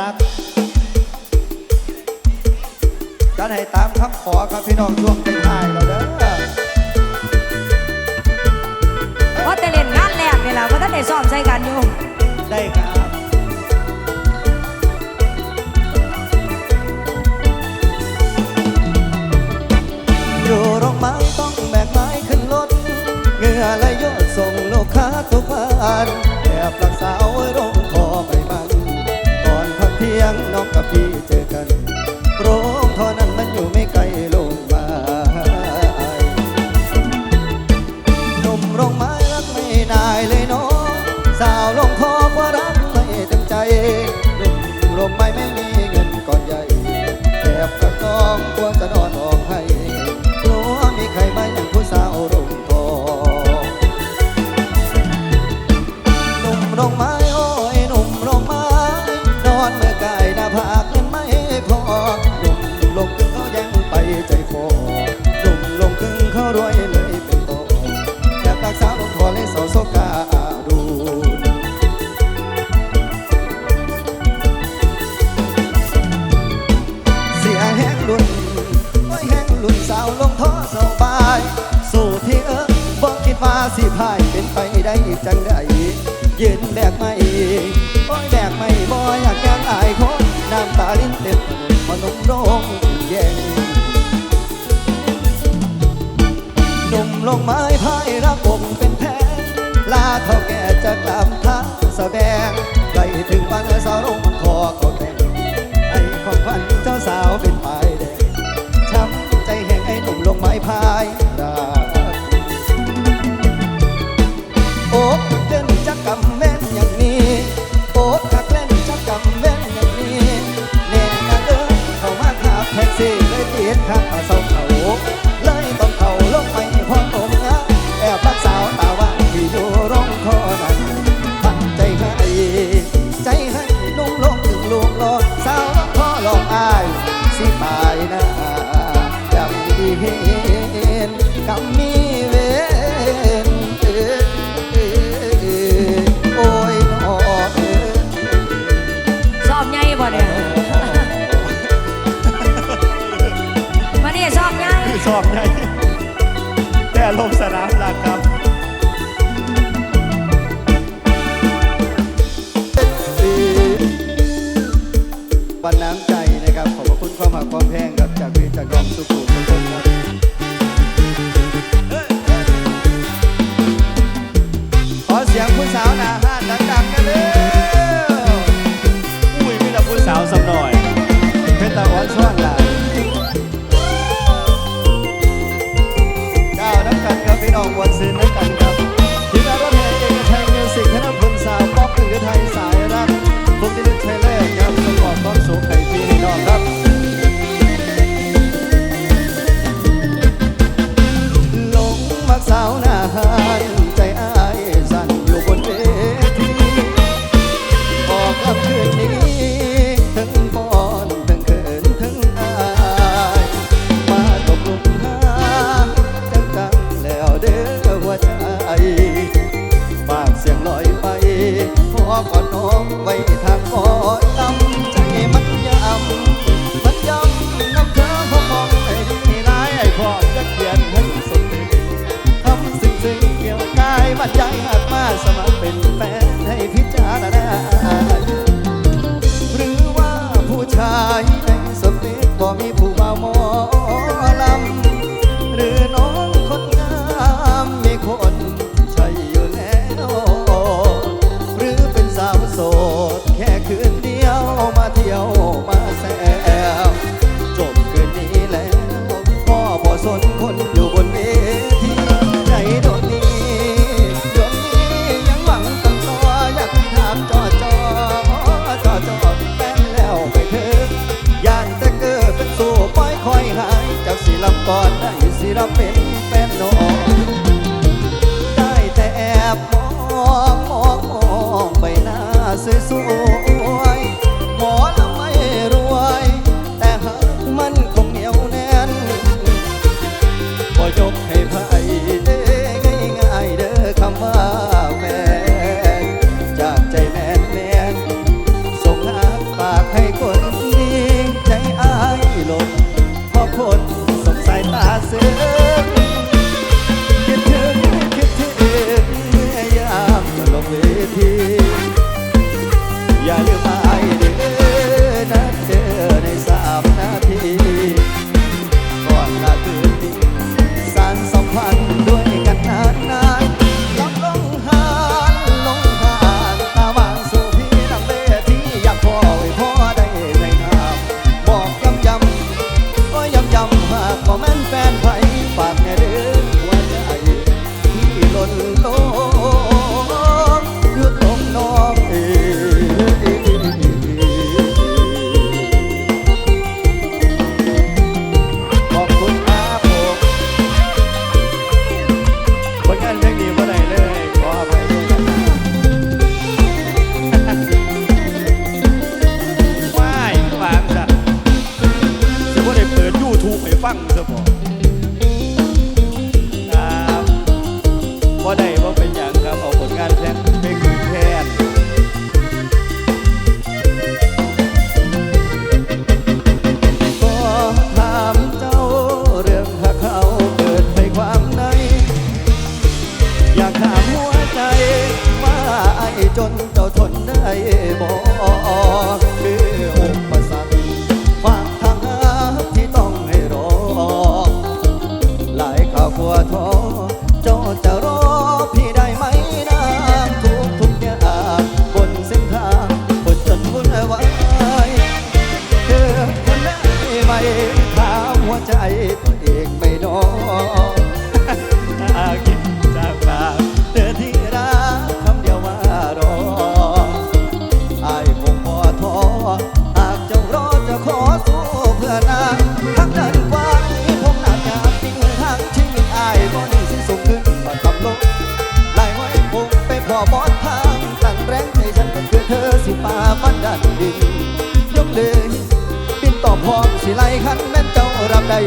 รักจัให้ตามคำขอครับพี่น้องช่วงท้ายเราเด้อเพราะแต่เล่นงานแรกนี่แหละเพราะท่านได้ซ้อมใส่กันอยู่ ได้ครับอยู่โรงไม้ต้องแบกไม้ขึ้นรถเงื่อและยอดส่งลูกค้าทุกวันแอบรักสาวโองทอง ลี้ยงน้องกับพี่เจอกัน โรงทอนั้นมันอยู่ไม่ไกลลงมาหนุ่มโรงไม้รักไม่นายเลยน้องสาวลงทอว่ารักไม่เต็มใจหนุ่มโรงไม้ไม่มีเงินก่อนใหญ่แอบกระตองกลัจะน ลงไม้พายรักองเป็นแพลาเท่าแก่จะกลับพระแสดงใกล้ถึงป้านสาวรงคอก็าแดงไอ้ของพันเจ้าสาวเป็นปลายแดงช้ำใจแห่งไอ้หนุ่มลงไม้พาย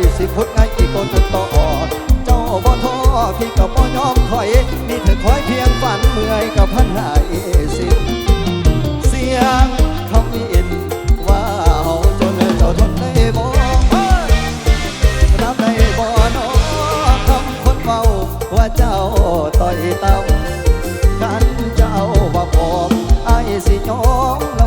พี่สิพุดไงกี่โกนจนต่อเจ้าบ่ท้อพี่กับบ่ยอมถอยมีเธอคอยเพียงฝันเมื่อยกับพันหายสิเสียงคำอินว่าเฮาจนเจ้าทนได้บ่รับได้บ่น้อคำคนเฝ้าว่าเจ้าต่อยต่ำกันเจ้าว่าผมไอ้สิยอม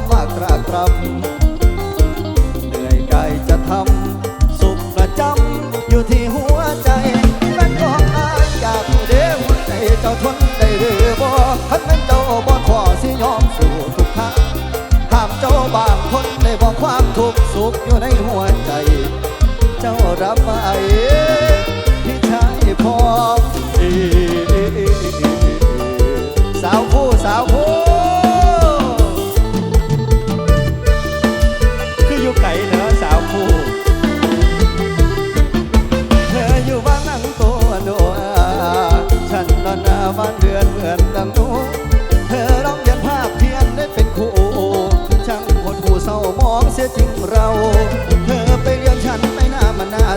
ทุกสุขอยู่ในหัวใจ เจ้ารับไปพี่ชายพอ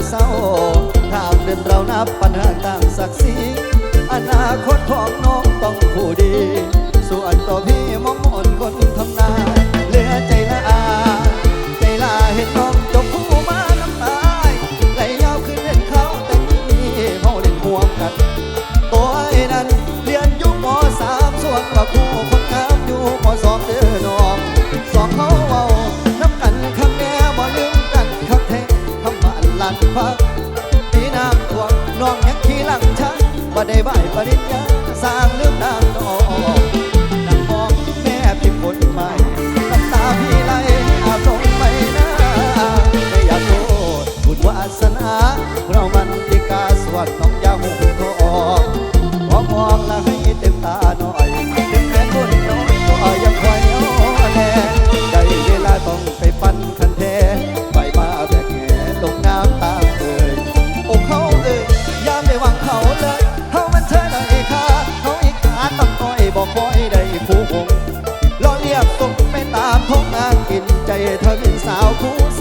เศร้าถามเรื่เรานับปัญหาต่างศักดิ์ศรีอนาคตของน้องต้องผู้ดี ส่วนต่อพี่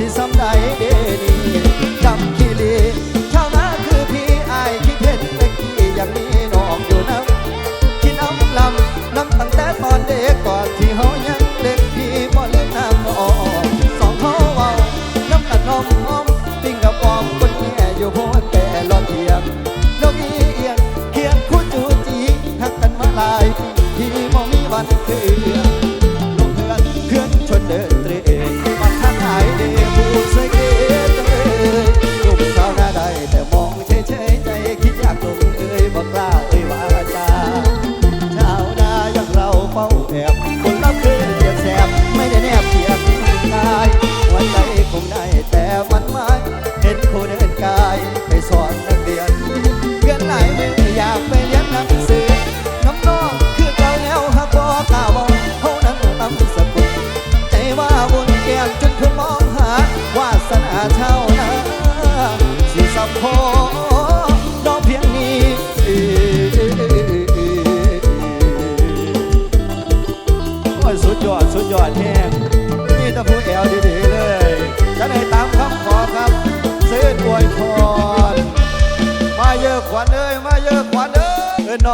สิซ้ำใดเด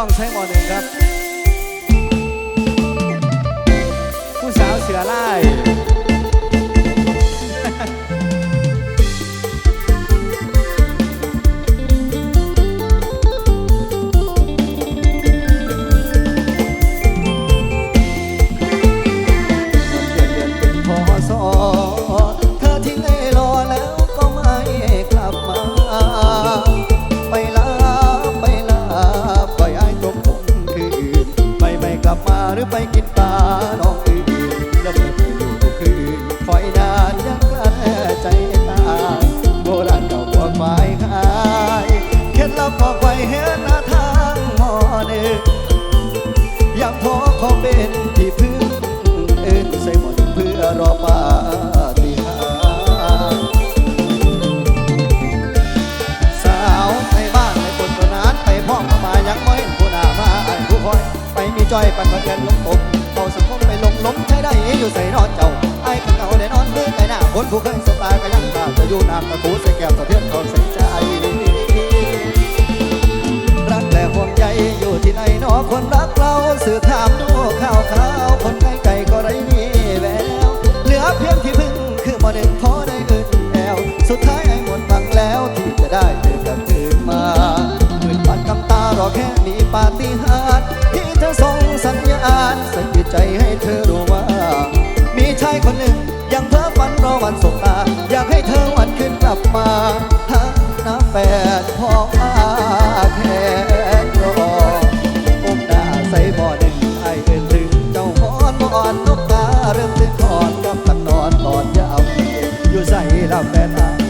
일상생활에 อยู่ใส่นอนเจ้าไอ้คนเก่าได้นอนมือไก่หน้าคนผู้เคยสบตาก็ยังตาจะอยู่น้ำตะคูใส่แก้วสะเทือนเขาใส่ใจรักและห่วงใยอยู่ที่ไหนนอคนรักเราสื่อถามดูข่าวข่าวคนไกลไกลก็ได้มีแววเหลือเพียงที่พึ่งคือมอหนึ่งพอได้อื่นแอวสุดท้ายไอ้หมดฟังแล้วที่จะได้เจอกันคืนมาหมื่นปันกำตารอแค่มีปาฏิหาริย์ที่เธอส่งสัญญาณสะกิดใจให้เธอ ชายคนหนึ่ง ยังเพ้อฝันรอวันสบตา อยากให้เธอวันขึ้นกลับมาทั้งน้ำแปดพออาแขนรออุ้มหน้าใส่บ่อหนึ่งไอเอินถึงเจ้าหอนบ่อ่อนนกตาเริ่มตื่นถอนกับตังนอนตอนยามเย็นอยู่ใส่ลำแฟนอา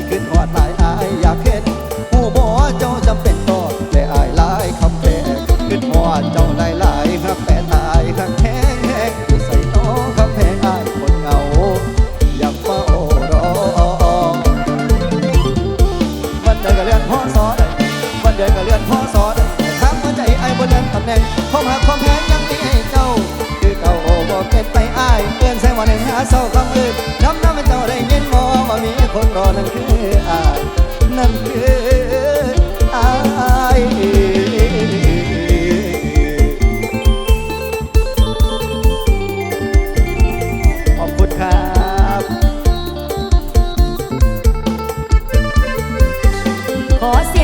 Você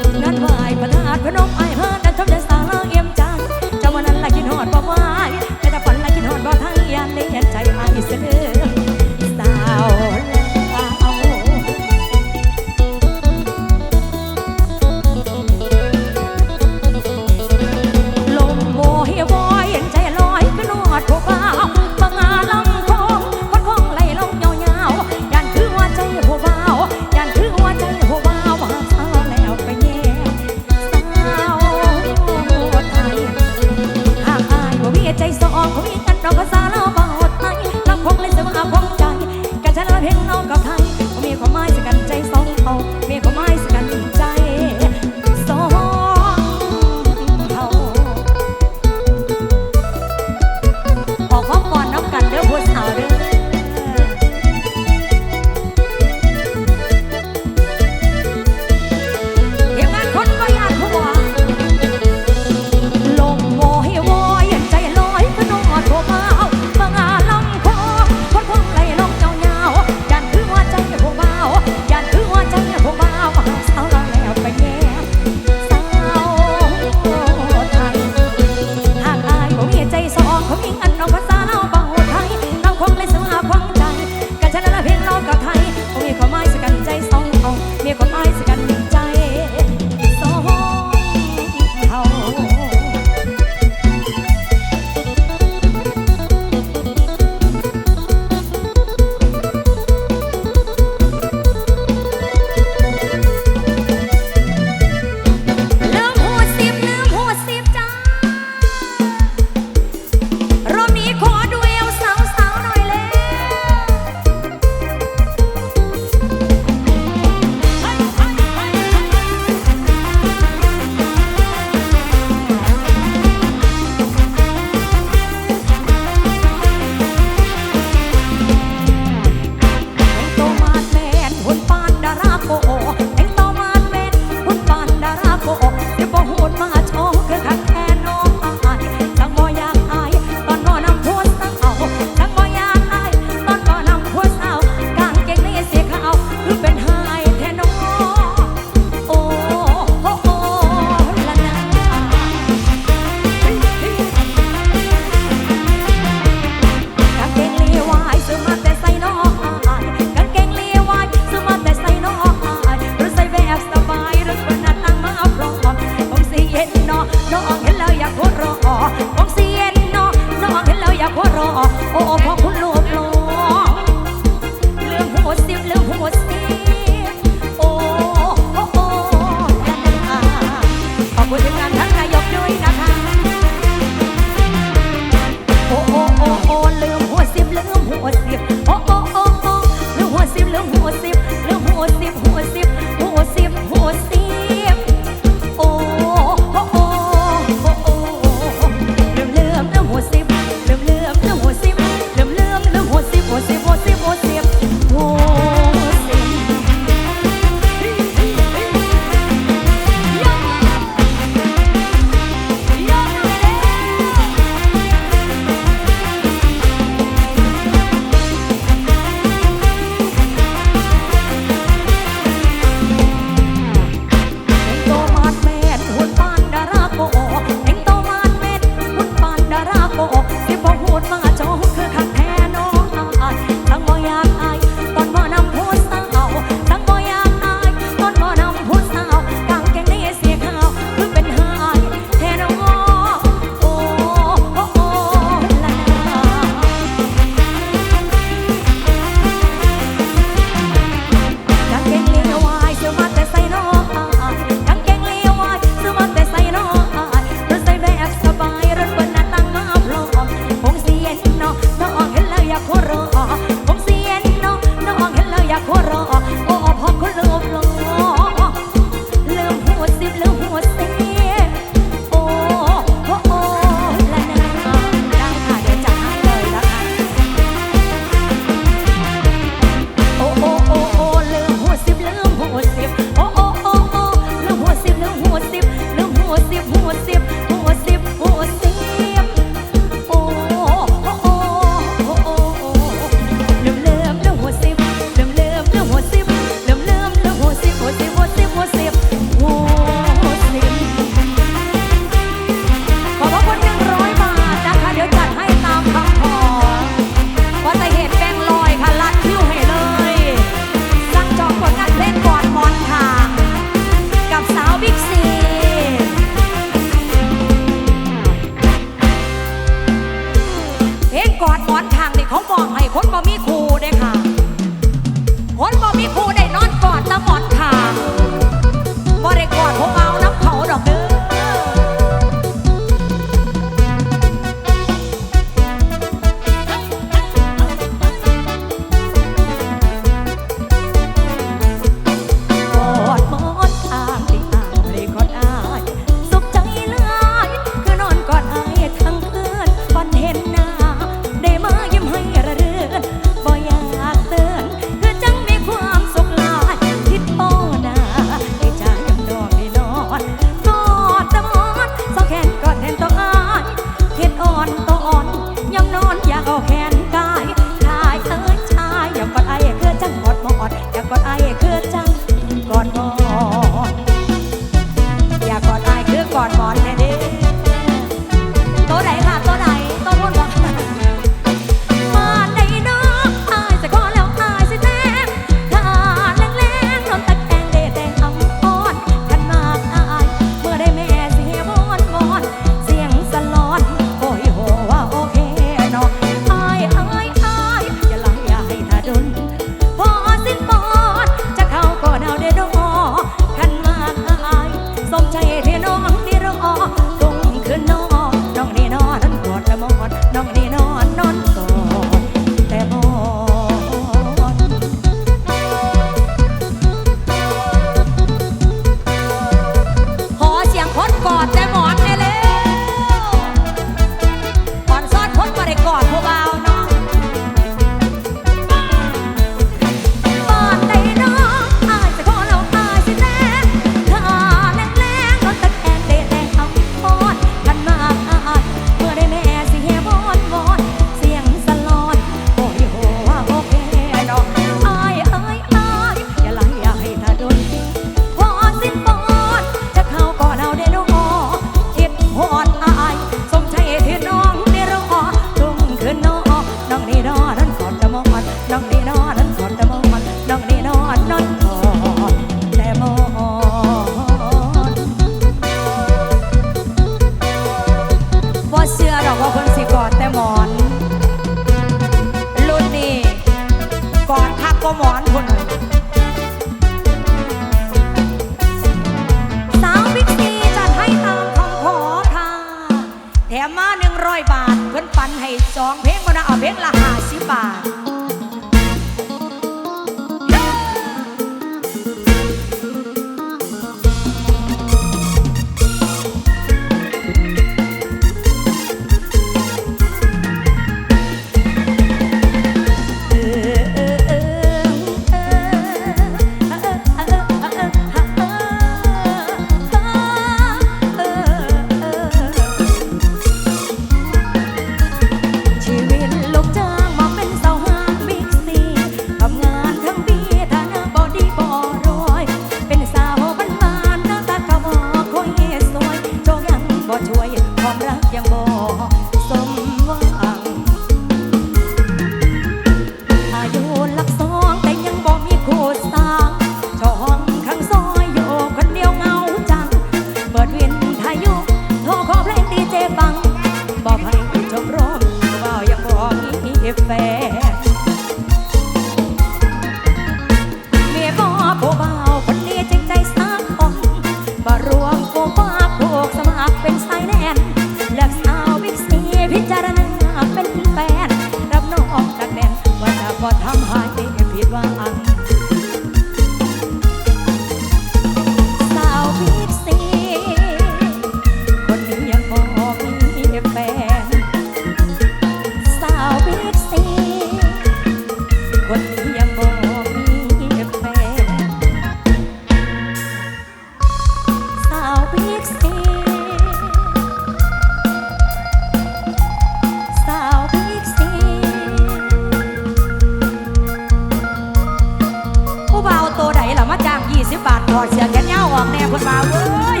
บาทถอดเสียแขนยาวออกแน่เพิ่นมาเว้ย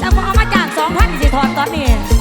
จะพอเอามาจ้างสองพันสิถอดตอนนี้